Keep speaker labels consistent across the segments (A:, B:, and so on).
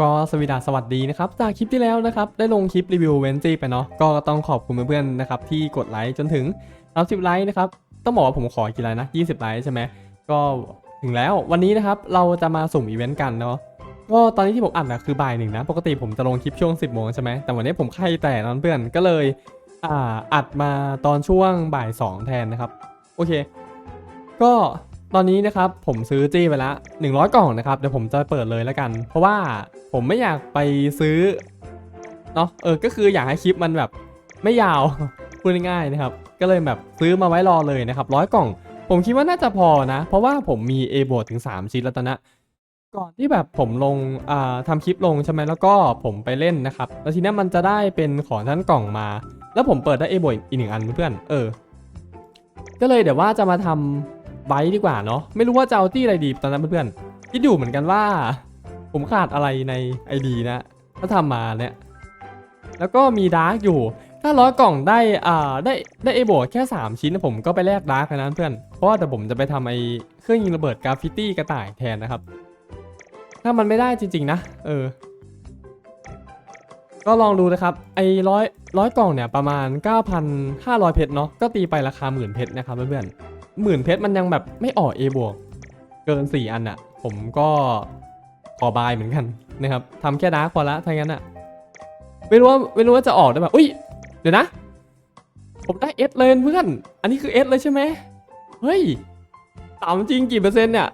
A: ก็สวีดัสวัสดีนะครับ จากคลิปที่แล้วนะครับ ได้ลงคลิปรีวิวเวนจี้ไปเนาะก็ต้องขอบคุณเพื่อนๆนะครับ ที่กดไลค์จนถึง30ไลค์นะครับ ต้องบอกว่าผมขอกี่ไลค์นะ 20ไลค์ใช่ไหมก็ถึงแล้ววันนี้นะครับ เราจะมาสุ่มอีเวนต์กันเนาะก็ตอนนี้ที่ผมอัดนะคือบ่ายหนึ่งนะ ปกติผมจะลงคลิปช่วง 10โมงใช่ไหมแต่วันนี้ผมไข้แต่นอนเพื่อนก็เลยอ่าอัดมาตอนช่วงบ่าย2แทนนะครับ โอเค ก็ ตอนนี้นะครับผมซื้อจี้ไปแล้ว100 กล่องนะครับเดี๋ยวผมจะเปิดเลยแล้วกัน เพราะว่าผมไม่อยากไปซื้อเนาะเออก็คืออยากให้คลิปมันแบบไม่ยาวพูดง่ายๆนะครับ ก็เลยแบบซื้อมาไว้รอเลยนะครับร้อยกล่อง ผมคิดว่าน่าจะพอนะ เพราะว่าผมมี A บวกถึง 3 ชิ้นแล้วตอนนี้ก่อนที่แบบผมลงอ่าทำคลิปลงใช่ไหมแล้วก็ผมไปเล่นนะครับ แล้วทีนี้มันจะได้เป็นของท่านกล่องมา แล้วผมเปิดได้ A บวกอีกหนึ่งอันเพื่อน เออ ก็เลยเดี๋ยวว่าจะมาทำ ไบต์ดีกว่าเนาะไม่รู้ว่าจะเอาที่อะไรดีตอนนั้นเพื่อนๆคิดอยู่เหมือนกันว่า ผมขาดอะไรใน ID นะถ้าทำมาเนี่ยแล้วก็มีดาร์กอยู่ ถ้าร้อยกล่องได้อ่าได้ได้เอโบวกแค่ 3 ชิ้นผมก็ไปแลกดาร์กนะเพื่อนเพราะว่าแต่ผมจะไปทำไอเครื่องยิงระเบิดกราฟฟิตี้กระต่ายแทนนะครับ ถ้ามันไม่ได้จริง ๆ นะ เออ ก็ลองดูนะครับ ไอร้อยร้อยกล่องเนี่ยประมาณ 9,500 เพชรเนาะก็ตีไปราคาหมื่นเพชรนะครับเพื่อนๆ หมื่นเพชรมันยังแบบไม่ออก A บวกเกิน 4 อันอะผมก็ขอบายเหมือนกันนะครับทำแค่ดาร์กพอละถ้างั้นอะไม่รู้ว่าไม่รู้ว่าจะออกได้แบบอุ้ย เดี๋ยวนะ ผมได้เอสเลยเพื่อน อันนี้คือเอสเลยใช่ไหมเฮ้ยตามจริงกี่เปอร์เซ็นต์เนี่ย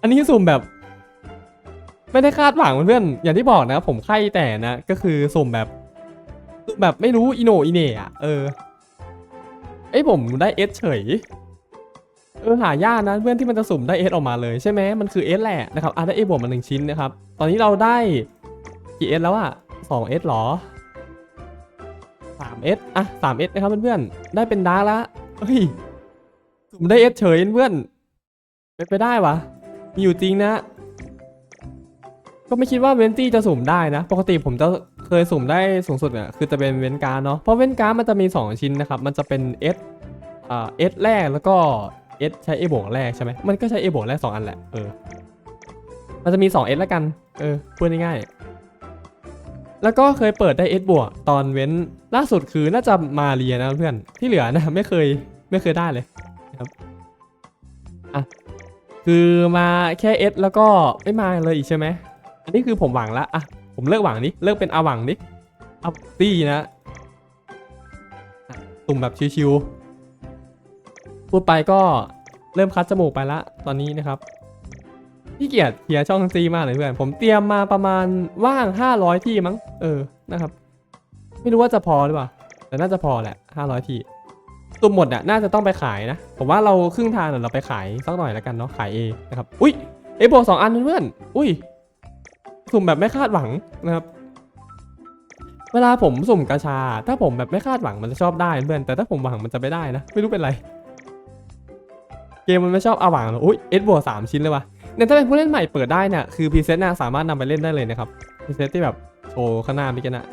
A: อันนี้สุ่มแบบ ไม่ได้คาดหวังเพื่อนอย่างที่บอกนะผมไข้แต่นะ ก็คือสุ่มแบบ แบบไม่รู้อีโนอีเน่อะเออไอผมได้เอสเฉย เออหายากนะเพื่อนที่มันจะสุ่มได้เอสออกมาเลยใช่ไหมมันคือเอสแหละนะครับอะได้เอสบวกมาหนึ่งชิ้นนะครับ ตอนนี้เราได้กี่เอสแล้วอะสองเอสหรอ 3S อะ 3S นะครับเพื่อนๆได้เป็นดาร์กละเฮ้ยสุ่มได้ S เฉยเพื่อนไปนไปได้วะมีอยู่จริงนะก็ไม่คิดว่าเวนตี้จะสุ่มได้นะ ปกติผมจะเคยสุ่มได้สูงสุดเนี่ยคือจะเป็นเวนการ์เนาะเพราะเวนการ์มันจะมี 2 ชิ้นนะครับ มันจะเป็น S อ่า S แรกแล้วก็ S ใช้ A บวกแรกใช่ไหมมันก็ใช้ A บวกแรก2อันแหละเออมันจะมี 2S แล้วกันเออพูดง่ายๆแล้วก็เคยเปิดได้ S บวกตอนเว้นล่าสุดคือน่าจะมาเรียนะเพื่อนที่เหลือนะไม่เคยไม่เคยได้เลยครับอะคือมาแค่ S แล้วก็ไม่มาเลยอีกใช่ไหมอันนี้คือผมหวังละอะผมเลิกหวังดิเลิกเป็นอาหวังดิเอาตี้นะอะตุ่มแบบชิวๆ พูดไปก็เริ่มคัดจมูกไปละตอนนี้นะครับพี่เกียรติเคลียช่องซีมากเลยเพื่อนผมเตรียมมาประมาณว่าง 500 ที่มั้ง เออนะครับ ไม่รู้ว่าจะพอหรือเปล่า แต่น่าจะพอแหละ 500 ที่ตุ่มหมดอะน่าจะต้องไปขายนะ ผมว่าเราครึ่งทางเดี๋ยวเราไปขายสักหน่อยแล้วกันเนาะขาย A นะครับอุ้ย A บวกสองอันเพื่อนอุ้ยสุ่มแบบไม่คาดหวังนะครับ เวลาผมสุ่มกาชา ถ้าผมแบบไม่คาดหวังมันจะชอบได้เพื่อนแต่ถ้าผมหวังมันจะไม่ได้นะ ไม่รู้เป็นไร เกมมันไม่ชอบเอาหวังหรออุ้ย S บวกสามชิ้นเลยวะเนี่ยถ้าเป็นผู้เล่นใหม่เปิดได้เนี่ยคือพรีเซตน่ะสามารถนำไปเล่นได้เลยนะครับพรีเซตที่แบบโชว์ข้างหน้ามิกันนะ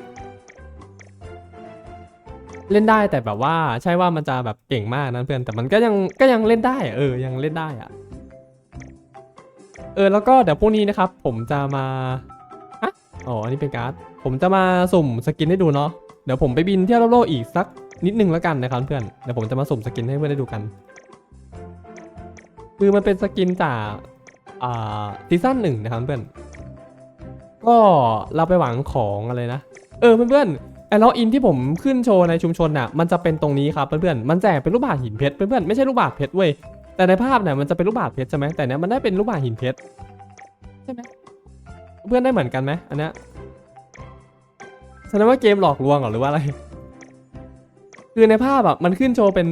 A: เล่นได้แต่แบบว่าใช่ว่ามันจะแบบเก่งมากนะเพื่อนแต่มันก็ยังก็ยังเล่นได้เออยังเล่นได้อะเออแล้วก็เดี๋ยวพรุ่งนี้นะครับ ผมจะมาอะอ๋ออันนี้เป็นการ์ดผมจะมาสุ่มสกินให้ดูเนาะเดี๋ยวผมไปบินเที่ยวรอบโลกอีกสักนิดนึงแล้วกันนะครับเพื่อนเดี๋ยวผมจะมาสุ่มสกินให้เพื่อนได้ดูกัน คือมันเป็นสกินจากอ่าซีซั่นหนึ่งนะครับเพื่อน ก็เราไปหวังของอะไรนะ เออเพื่อนๆไอ้ล็อกอินที่ผมขึ้นโชว์ในชุมชนน่ะ มันจะเป็นตรงนี้ครับเพื่อนๆ มันแจกเป็นรูปบาศก์หินเพชรเพื่อนๆ ไม่ใช่รูปบาศก์เพชรเว้ย แต่ในภาพเนี่ยมันจะเป็นรูปบาศก์เพชรใช่ไหมแต่เนี้ยมันได้เป็นรูปบาศก์หินเพชรใช่ไหมเพื่อนได้เหมือนกันไหมอันเนี้ยแสดงว่าเกมหลอกลวงหรอหรือว่าอะไร คือในภาพอะมันขึ้นโชว์เป็น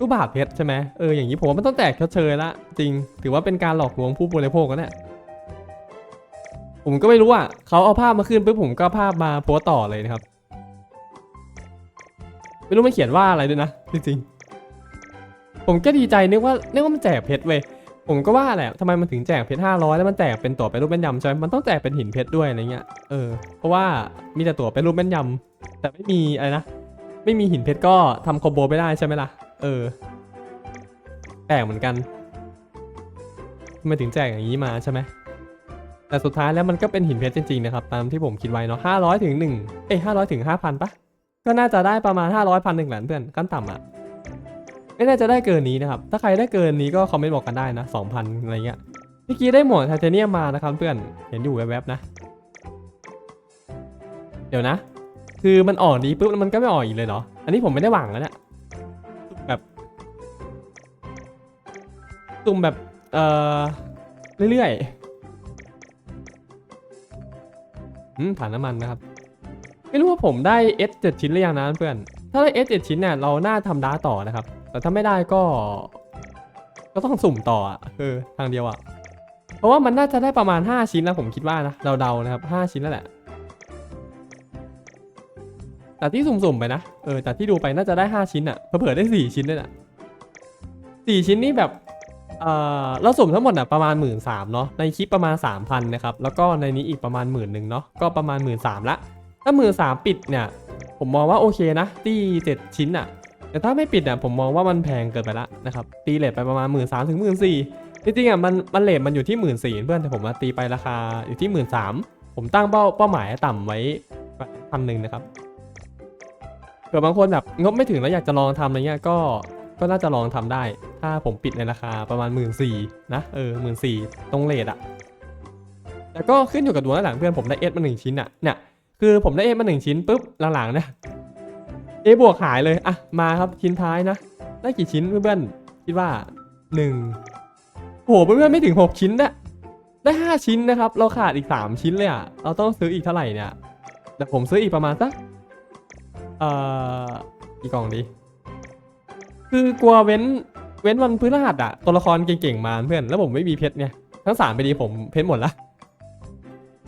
A: รูปบาศก์เพชรใช่ไหมเอออย่างนี้ผมว่ามันต้องแจกเชยละจริง ถือว่าเป็นการหลอกลวงผู้บริโภคกันแน่ผมก็ไม่รู้อะเขาเอาภาพมาขึ้นปุ๊บผมก็ภาพมาโพสต์ต่อเลยนะครับ ไม่รู้มันเขียนว่าอะไรด้วยนะ จริงๆ ผมก็ดีใจนึกว่านึกว่ามันแจกเพชรเว้ยผมก็ว่าแหละทำไมมันถึงแจกเพชรห้าร้อยแล้วมันแจกเป็นตั๋วไปรูปแม่นยำใช่ไหมมันต้องแจกเป็นหินเพชรด้วยอะไรเงี้ยเออเพราะว่ามีแต่ตั๋วไปรูปแม่นยำแต่ไม่มีอะไรนะไม่มีหินเพชรก็ทำคอมโบไม่ได้ใช่ไหมล่ะ เออแปลกเหมือนกันไมถึงแจกอย่างนี้มาใช่ไหมแต่สุดท้ายแล้วมันก็เป็นหินเพชรจริงๆนะครับตามที่ผมคิดไว้เนาะห้าร้อยถึงหนึ่งเอ้ห้าร้อยถึงห้าพันปะก็น่าจะได้ประมาณห้าร้อยพันหนึ่งแหละเพื่อนขั้นต่ำอะไม่น่าจะได้เกินนี้นะครับ ถ้าใครได้เกินนี้ก็คอมเมนต์บอกกันได้นะสองพันอะไรเงี้ยเมื่อกี้ได้หมวกไทเทเนียมมานะครับเพื่อนเห็นอยู่แวบๆนะ เดี๋ยวนะ คือมันออกดีปุ๊บแล้วมันก็ไม่ออกอีกเลยเหรออันนี้ผมไม่ได้หวังแล้วเนี่ย ตุ่มแบบ เอ่อ เรื่อยๆอืมผ่านน้ำมันนะครับ ไม่รู้ว่าผมได้ S 7 ชิ้นหรือยังนะเพื่อน ถ้าได้ S 7 ชิ้นเนี่ยเราน่าทำดาต่อนะครับ แต่ถ้าไม่ได้ก็ ก็ต้องสุ่มต่ออะเอทางเดียวอะ เพราะว่ามันน่าจะได้ประมาณ 5 ชิ้นนะผมคิดว่านะเดาๆนะครับ 5 ชิ้นแล้วแหละแต่ที่สุ่มๆไปนะ เออแต่ที่ดูไปน่าจะได้ 5 ชิ้นอะเผื่อได้ 4 ชิ้นด้วยนะสี่ชิ้นนี่แบบ เออเราสุ่มทั้งหมดอะประมาณ 1 3ื่นเนาะในคลิปประมาณ 3,000นะครับแล้วก็ในนี้อีกประมาณหมื่นหนึ่งเนาะก็ประมาณ 1 3ื่นละถ้าหมื่นสามปิดเนี่ยผมมองว่าโอเคนะที่เจ็ดชิ้นอะแต่ถ้าไม่ปิดอะผมมองว่ามันแพงเกินไปละนะครับตีเลทไปประมาณ1 3ื่นสถึงหมื่นสี่จริงๆอะมันมันเลทมันอยู่ที่หมื่นสี่เพื่อนแต่ผมมาตีไปราคาอยู่ที่หมื่นสามผมตั้งเป้าเป้าหมายต่ำไว้พันหนึ่งนะครับเผื่อบางคนแบบงบไม่ถึงแล้วอยากจะลองทำอะไรเงี้ยก็ ก็น่าจะลองทำได้ ถ้าผมปิดในราคาประมาณหมื่นสี่นะเออหมื่นสี่ตรงเลทอะแต่ก็ขึ้นอยู่กับดวงหลังเพื่อนผมได้เอสมาหนึ่งชิ้นอะเนี่ยคือผมได้เอสมาหนึ่งชิ้นปุ๊บหลังๆเนี่ยเอบวกหายเลยอะมาครับชิ้นท้ายนะ ได้กี่ชิ้นเพื่อนๆคิดว่าหนึ่งโหเพื่อนๆไม่ถึงหกชิ้นนะได้ห้าชิ้นนะครับ เราขาดอีกสามชิ้นเลยอะเราต้องซื้ออีกเท่าไหร่เนี่ยแต่ผมซื้ออีกประมาณสักเอ่อกี่กล่องดี คือกลัวเว้นเว้นวันพฤหัสอะตัวละครเก่งๆมาเพื่อนแล้วผมไม่มีเพชรไงทั้งสามไปดีผมเพชรหมดละ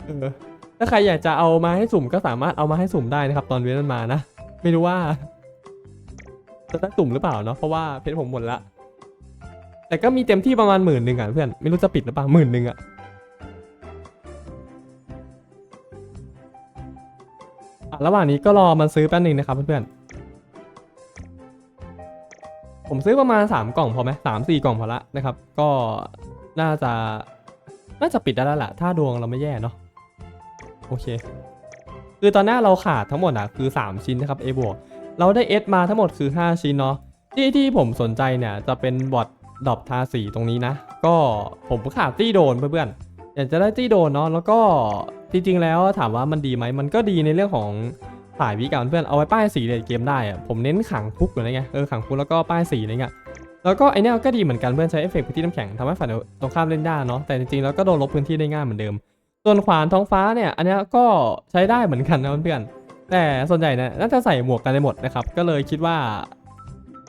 A: เออถ้าใครอยากจะเอามาให้สุ่มก็สามารถเอามาให้สุ่มได้นะครับ ตอนเว้นมันมานะไม่รู้ว่าจะได้สุ่มหรือเปล่าเนาะเพราะว่าเพชรผมหมดละแต่ก็มีเต็มที่ประมาณหมื่นหนึ่งอะเพื่อนไม่รู้จะปิดหรือเปล่าหมื่นหนึ่งอะอะระหว่างนี้ก็รอมันซื้อแป๊บนึงนะครับเพื่อนๆ ผมซื้อประมาณ 3 กล่องพอไหมสามสี่กล่องพอละนะครับ ก็น่าจะน่าจะปิดได้แล้วแหละถ้าดวงเราไม่แย่เนาะโอเค คือตอนหน้าเราขาดทั้งหมดอะคือ 3 ชิ้นนะครับ A บวกเราได้ S มาทั้งหมดคือ 5 ชิ้นเนาะที่ที่ผมสนใจเนี่ยจะเป็นบอทดอปทาสีตรงนี้นะ ก็ผมขาดตี้โดนเพื่อนๆอยากจะได้ตี้โดนเนาะแล้วก็จริงๆแล้วถามว่ามันดีไหมมันก็ดีในเรื่องของ สายวิการเพื่อนเอาไว้ป้ายสีในเกมได้อะผมเน้นขังคุกอยู่นะไงเออขังคุกแล้วก็ป้ายสีอะไรเงี้ยแล้วก็ไอเนี้ยก็ดีเหมือนกันเพื่อนใช้เอฟเฟกต์พื้นที่น้ำแข็งทำให้ฝ่ายตรงข้ามเล่นได้เนาะแต่จริงๆแล้วก็โดนลบพื้นที่ได้ง่ายเหมือนเดิม ส่วนขวานท้องฟ้าเนี่ยอันเนี้ยก็ใช้ได้เหมือนกันนะเพื่อนแต่ส่วนใหญ่เนี่ยน่าจะใส่หมวกกันได้หมดนะครับก็เลยคิดว่า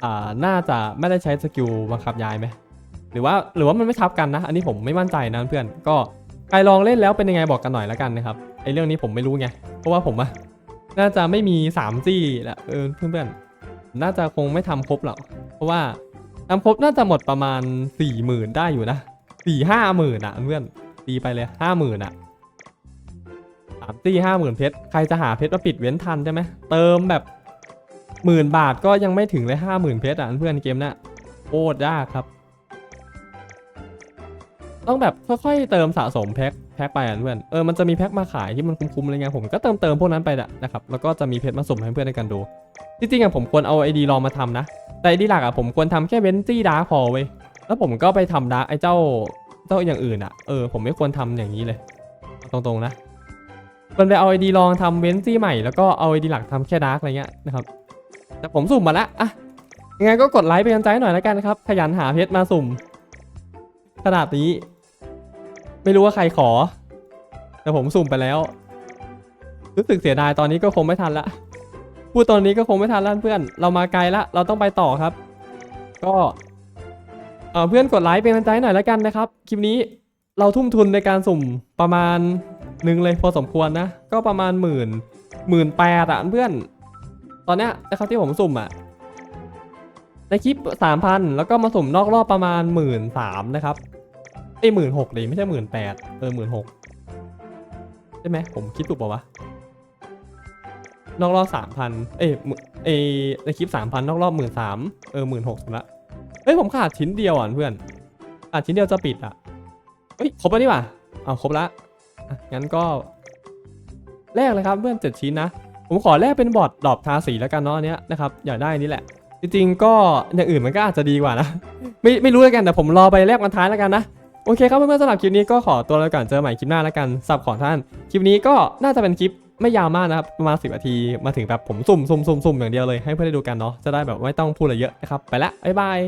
A: อ่าน่าจะไม่ได้ใช้สกิลบังคับย้ายไหมหรือว่าหรือว่ามันไม่ทับกันนะ อันนี้ผมไม่มั่นใจนะเพื่อนก็ใครลองเล่นแล้วเป็นยังไงบอกกันหน่อยแล้วกันนะครับไอเรื่องนี้ผมไม่รู้ไงเพราะว่าผมอะ น่าจะไม่มี3จี้แหละเออเพื่อนๆน่าจะคงไม่ทำครบหรอกเพราะว่าทำครบน่าจะหมดประมาณ4ี่หมื่นได้อยู่นะสี่ห้าหมื่นอะเพื่อนตีไปเลยห้าหมื่นอะสามตี้ห้าหมื่นเพชรใครจะหาเพชรมาปิดเว้นทันใช่ไหมเติมแบบหมื่นบาทก็ยังไม่ถึงเลยห้าหมื่นเพชรอะเพื่อนเกมน่ะโคตรยากครับ ต้องแบบค่อยๆเติมสะสมแพ็ค แพ็คไปอะเพื่อน เออ มันจะมีแพ็คมาขายที่มันคุ้มๆอะไรเงี้ย ผมก็เติมเติมพวกนั้นไปอะนะครับ แล้วก็จะมีเพชรมาสุ่มให้เพื่อนในการดู จริงๆอะผมควรเอาไอดีลองมาทำนะ แต่ไอดีหลักอะผมควรทำแค่เวนตี้ดาร์พอเว้ย แล้วผมก็ไปทำดาร์ไอเจ้าเจ้าอย่างอื่นอะ เออ ผมไม่ควรทำอย่างนี้เลย ตรงๆนะควรไปเอาไอดีลองทำเวนตี้ใหม่ แล้วก็เอาไอดีหลักทำแค่ดาร์กอะไรเงี้ยนะครับ แต่ผมสุ่มมาละอะ ยังไงก็กดไลค์เป็นกำลังใจหน่อยแล้วกันนะครับ ขยันหาเพชรมาสุ่มขนาดนี้ ไม่รู้ว่าใครขอ แต่ผมสุ่มไปแล้ว รู้สึกเสียดายตอนนี้ก็คงไม่ทันละ พูดตอนนี้ก็คงไม่ทันแล้วเพื่อน เรามาไกลละ เราต้องไปต่อครับ ก็เอ่อเพื่อนกดไลค์เป็นกำลังใจหน่อยแล้วกันนะครับ คลิปนี้เราทุ่มทุนในการสุ่มประมาณหนึ่งเลยพอสมควรนะ ก็ประมาณหมื่นหมื่นแปดอะเพื่อน ตอนเนี้ยนะครับที่ผมสุ่มอะในคลิปสามพันแล้วก็มาสุ่มนอกรอบประมาณหมื่นสามนะครับ อ้หมื่นหกเลยไม่ใช่หมื่นแปดเออหมื่นหกใช่ไหมผมคิดถูกป่าวะนอกรอบสามพันเอ้ยเอ้ในคลิปสามพันนอกรอบหมื่นสามเออหมื่นหกละเฮ้ยผมขาดชิ้นเดียวอะเพื่อนขาดชิ้นเดียวจะปิดอะเฮ้ยครบแล้วนี่หว่าอ้าครบละงั้นก็แลกเลยครับเพื่อนเจ็ดชิ้นนะผมขอแลกเป็นบอร์ดดรอปทาสีแล้วกันเนาะอันเนี้ยนะครับอยากได้นนี้แหละ จริงๆก็อย่างอื่นมันก็อาจจะดีกว่านะ ไม่ไม่รู้แล้วกันแต่ผมรอไปแลกวันท้ายแล้วกันนะ โอเคครับเพื่อนๆสำหรับคลิปนี้ก็ขอตัวแล้วก่อนเจอใหม่คลิปหน้าแล้วกันสับของท่าน คลิปนี้ก็น่าจะเป็นคลิปไม่ยาวมากนะครับประมาณสิบนาทีมาถึงแบบผมสุ่มสุ่มสุ่มสุ่มอย่างเดียวเลยให้เพื่อนได้ดูกันเนาะจะได้แบบไม่ต้องพูดอะไรเยอะนะครับไปละบ๊ายบาย